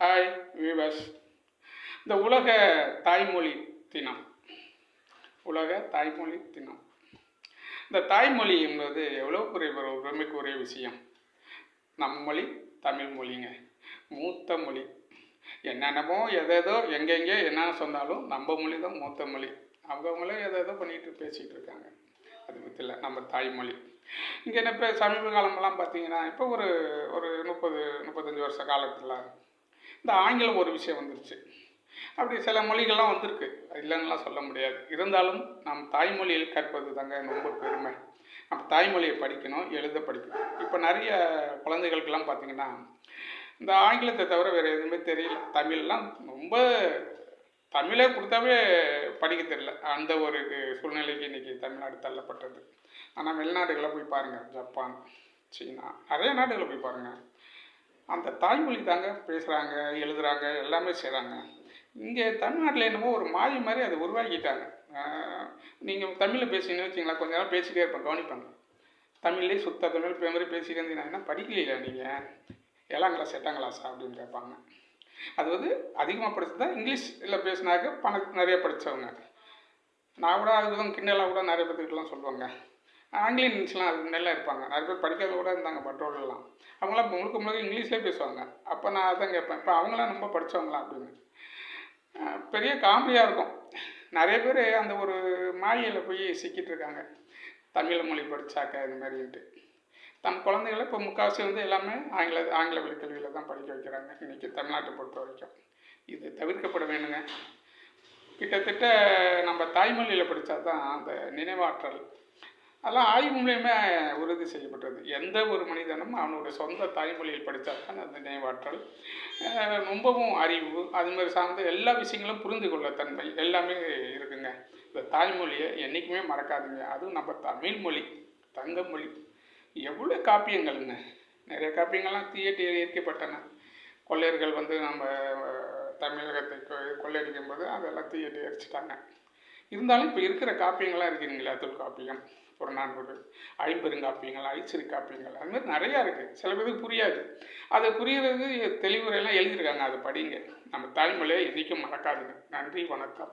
Hi viewers இந்த உலக தாய்மொழி தினம். உலக தாய்மொழி தினம். இந்த தாய்மொழி என்பது எவ்வளோ பெரிய ஒரு பெருமைக்குரிய விஷயம். நம் மொழி தமிழ் மொழிங்க. மூத்த மொழி. என்னென்னமோ எதேதோ எங்கெங்கே என்னென்ன சொன்னாலும் நம்ம மொழி தான் மூத்த மொழி. அவங்கவுங்களே எதேதோ பண்ணிட்டு பேசிகிட்டு இருக்காங்க. அது பற்றியில் இல்லை நம்ம தாய்மொழி. இங்கே என்ன இப்போ சமீப காலமெல்லாம் பார்த்தீங்கன்னா இப்போ ஒரு ஒரு முப்பது முப்பத்தஞ்சு வருஷ காலத்தில் இந்த ஆங்கிலம் ஒரு விஷயம் வந்துருச்சு. அப்படி சில மொழிகள்லாம் வந்திருக்கு. இல்லைன்னுலாம் சொல்ல முடியாது. இருந்தாலும் நம் தாய்மொழியில் கற்பது தாங்க ரொம்ப பெருமை. நம்ம தாய்மொழியை படிக்கணும் எழுத படிக்கணும். இப்போ நிறைய குழந்தைகளுக்கெல்லாம் பார்த்தீங்கன்னா இந்த ஆங்கிலத்தை தவிர வேறு எதுவுமே தெரியல. தமிழ்லாம் ரொம்ப தமிழே கொடுத்தாவே படிக்க தெரியல. அந்த ஒரு சூழ்நிலைக்கு இன்றைக்கி தமிழ்நாடு தள்ளப்பட்டது. ஆனால் வெளிநாடுகளில் போய் பாருங்கள் ஜப்பான் சீனா நிறைய நாடுகளில் போய் பாருங்கள் அந்த தாய்மொழி தாங்க பேசுகிறாங்க எழுதுகிறாங்க எல்லாமே செய்கிறாங்க இங்கே தமிழ்நாட்டில் என்னமோ ஒரு மாறி மாதிரி அதை உருவாக்கிட்டாங்க. நீங்கள் தமிழில் பேசிங்கன்னு வச்சிங்களா கொஞ்ச நேரம் பேசிகிட்டே இருப்பேன் கவனிப்பாங்க. தமிழ்லேயே சுத்த தமிழ் இப்போ மாதிரி பேசிட்டு இருந்தீங்கன்னா என்ன படிக்கலையா நீங்கள் ஏழாம் கிளாஸ் எட்டாம் கிளாஸ் அப்படின்னு கேட்பாங்க. அது வந்து அதிகமாக படிச்சது தான் இங்கிலீஷில் பேசினாக்க பணம் நிறைய படித்தவங்க நான் கூட அதுக்கு தான் கிண்டலாக கூட நிறைய பேர்த்துக்கிட்டலாம் சொல்லுவாங்க. ஆங்கிலேயன்ஸ்லாம் அது நல்லா இருப்பாங்க. நிறைய பேர் படிக்காத கூட இருந்தாங்க பட்ரோலெலாம் அவங்களாம் முழுக்க முழுக்க இங்கிலீஷ்லேயே பேசுவாங்க. அப்போ நான் அதான் கேட்பேன் இப்போ அவங்களாம் ரொம்ப படித்தவங்களாம் அப்படின்னு. பெரிய காமெடியாக இருக்கும். நிறைய பேர் அந்த ஒரு மாயையில் போய் சிக்கிட்டு இருக்காங்க. தமிழ் மொழி படித்தாக்க இந்த மாதிரின்ட்டு. தம் குழந்தைகளை இப்போ முக்கால்வாசி வந்து எல்லாமே ஆங்கில ஆங்கில வழி கல்வியில் தான் படிக்க வைக்கிறாங்க. இன்றைக்கி தமிழ்நாட்டை பொறுத்த வரைக்கும். இது தவிர்க்கப்பட வேணுங்க. கிட்டத்தட்ட நம்ம தாய்மொழியில் படித்தா தான் அந்த நினைவாற்றல் அதெல்லாம் ஆய்வு மூலியமே உறுதி செய்யப்பட்டது. எந்த ஒரு மனிதனும் அவனுடைய சொந்த தாய்மொழியில் படித்தா தான் அந்த நினைவாற்றல். ரொம்பவும் அறிவு அது மாதிரி சார்ந்த எல்லா விஷயங்களும் புரிந்து கொள்ள தன்மை எல்லாமே இருக்குங்க. இந்த தாய்மொழியை என்றைக்குமே மறக்காதுங்க. அதுவும் நம்ம தமிழ் மொழி தங்க மொழி. எவ்வளோ காப்பியங்கள்ங்க. நிறைய காப்பியங்கள்லாம் தீயட்டி எரிக்கப்பட்டன. கொள்ளையர்கள் வந்து நம்ம தமிழகத்தை கொள்ளையடிக்கும் போது அதெல்லாம் தீயட்டி எரிச்சிட்டாங்க. இருந்தாலும் இப்போ இருக்கிற காப்பியங்களாம் இருக்குதுங்களா தொல்காப்பியம் புறநானூறு ஐம்பெருங்காப்பியங்கள் ஐச்சிறு காப்பியங்கள் அது மாதிரி நிறையா இருக்குது சில பேருக்கு புரியாது. அது புரிகிறது தெளிவுரையெல்லாம் எழுதியிருக்காங்க. அதை படிங்க. நம்ம தாய்மொழியை என்றைக்கும் மறக்காதுங்க. நன்றி வணக்கம்.